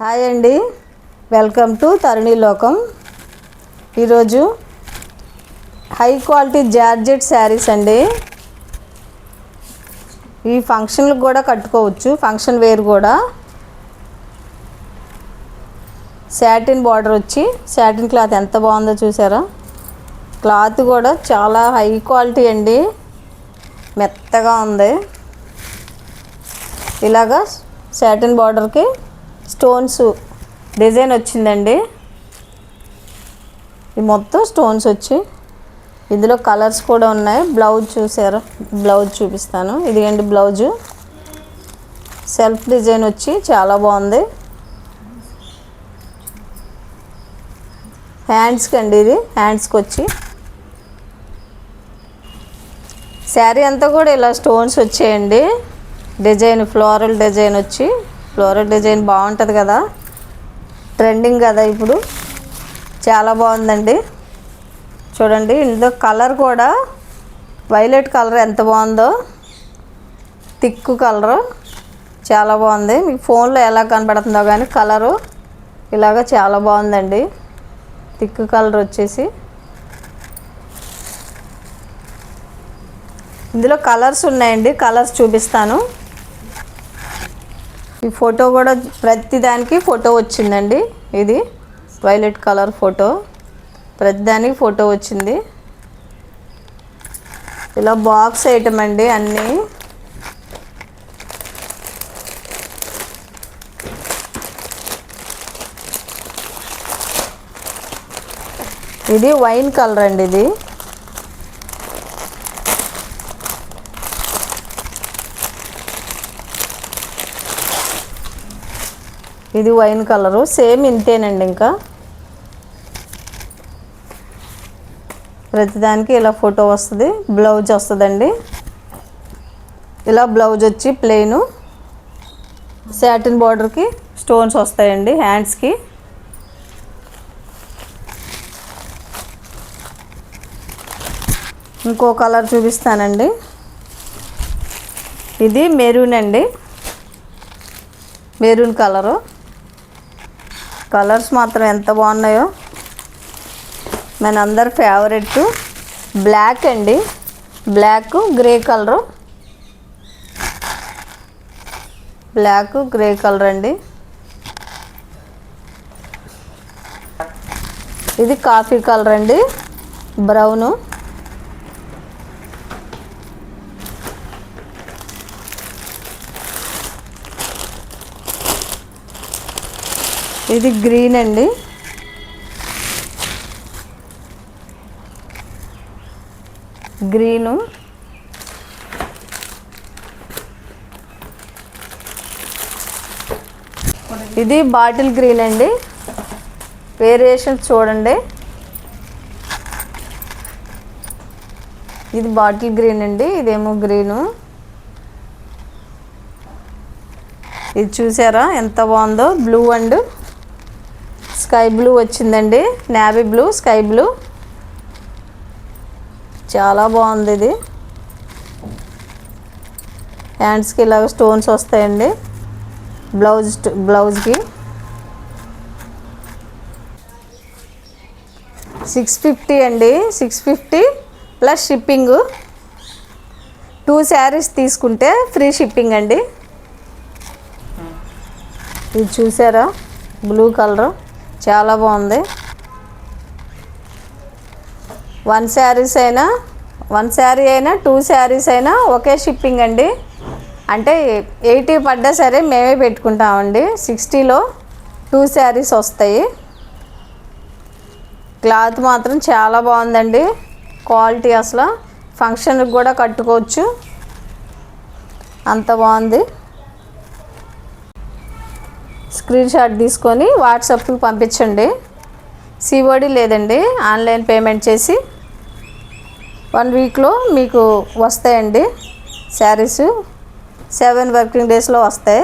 Hi అండి. Welcome to తరుణి లోకం. ఈరోజు హై క్వాలిటీ జార్జెట్ శారీస్ అండి. ఈ ఫంక్షన్లకు కూడా కట్టుకోవచ్చు. ఫంక్షన్ వేర్ కూడా. శాటిన్ బార్డర్ వచ్చి శాటిన్ క్లాత్ ఎంత బాగుందో చూసారా? క్లాత్ కూడా చాలా హై క్వాలిటీ అండి. మెత్తగా ఉంది. ఇలాగా శాటిన్ బార్డర్కి స్టోన్స్ డిజైన్ వచ్చిందండి. ఈ మొత్తం స్టోన్స్ వచ్చి ఇందులో కలర్స్ కూడా ఉన్నాయి. బ్లౌజ్ చూసారా? బ్లౌజ్ చూపిస్తాను. ఇదిగండి బ్లౌజు. సెల్ఫ్ డిజైన్ వచ్చి చాలా బాగుంది. హ్యాండ్స్కి అండి ఇది. హ్యాండ్స్కి వచ్చి. శారీ అంతా కూడా ఇలా స్టోన్స్ వచ్చాయండి. డిజైన్ ఫ్లోరల్ డిజైన్ వచ్చి. ఫ్లోరల్ డిజైన్ బాగుంటుంది కదా? ట్రెండింగ్ కదా ఇప్పుడు? చాలా బాగుందండి. చూడండి ఇందులో కలర్ కూడా వైలెట్ కలర్ ఎంత బాగుందో. థిక్ కలరు చాలా బాగుంది. మీకు ఫోన్లో ఎలా కనబడుతుందో కానీ కలరు ఇలాగ చాలా బాగుందండి. థిక్ కలర్ వచ్చేసి. ఇందులో కలర్స్ ఉన్నాయండి. కలర్స్ చూపిస్తాను. ఈ ఫోటో కూడా ప్రతిదానికి ఫోటో వచ్చిందండి. ఇది వైలెట్ కలర్ ఫోటో. ప్రతిదానికి ఫోటో వచ్చింది. ఇలా బాక్స్ ఐటమ్ అండి అన్నీ. ఇది వైన్ కలర్ అండి ఇది. ఇది వైన్ కలరు సేమ్ ఇంతేనండి ఇంకా. ప్రతిదానికి ఇలా ఫోటో వస్తుంది బ్లౌజ్ వస్తుందండి. ఇలా బ్లౌజ్ వచ్చి ప్లెయిన్. శాటిన్ బార్డర్కి స్టోన్స్ వస్తాయండి హ్యాండ్స్కి. ఇంకో కలర్ చూపిస్తానండి. ఇది మెరూన్ అండి. Maroon colour. కలర్స్ మాత్రం ఎంత బాగున్నాయో. మన అందరి ఫేవరెట్ బ్లాక్ అండి. Black grey colour. Black grey colour అండి. ఇది కాఫీ కలర్ అండి. బ్రౌను. ఇది గ్రీన్ అండి. గ్రీను. ఇది బాటిల్ గ్రీన్ అండి. వేరియేషన్స్ చూడండి. ఇది బాటిల్ గ్రీన్ అండి ఇదేమో గ్రీను. ఇది చూసారా ఎంత బాగుందో? బ్లూ అండ్ స్కై బ్లూ వచ్చిందండి. Navy blue sky blue. చాలా బాగుంది ఇది. హ్యాండ్స్కి ఇలాగ స్టోన్స్ వస్తాయండి. బ్లౌజ్ బ్లౌజ్కి సిక్స్ ఫిఫ్టీ అండి. Six fifty plus shipping two saris తీసుకుంటే ఫ్రీ షిప్పింగ్ అండి. ఇది చూసారా? బ్లూ కలర్ చాలా బాగుంది. వన్ శారీస్ అయినా వన్ శారీ అయినా టూ శారీస్ అయినా ఒకే షిప్పింగ్ అండి. అంటే ఎయిటీ పడ్డా సరే మేమే పెట్టుకుంటామండి. సిక్స్టీలో టూ శారీస్ వస్తాయి. క్లాత్ మాత్రం చాలా బాగుందండి. క్వాలిటీ అసలు. ఫంక్షన్కి కూడా కట్టుకోవచ్చు. అంత బాగుంది. స్క్రీన్ షాట్ తీసుకొని వాట్సాప్కి పంపించండి. సిఓడి లేదండి. ఆన్లైన్ పేమెంట్ చేసి వన్ వీక్లో మీకు వస్తాయండి. శారీస్ సెవెన్ వర్కింగ్ డేస్లో వస్తాయి.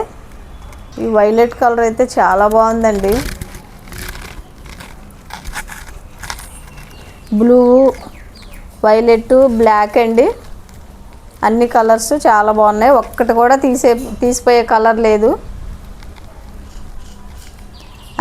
ఈ వైలెట్ కలర్ అయితే చాలా బాగుందండి. బ్లూ వైలెట్ బ్లాక్ అండి. అన్ని కలర్స్ చాలా బాగున్నాయి. ఒక్కటి కూడా తీసే తీసిపోయే కలర్ లేదు.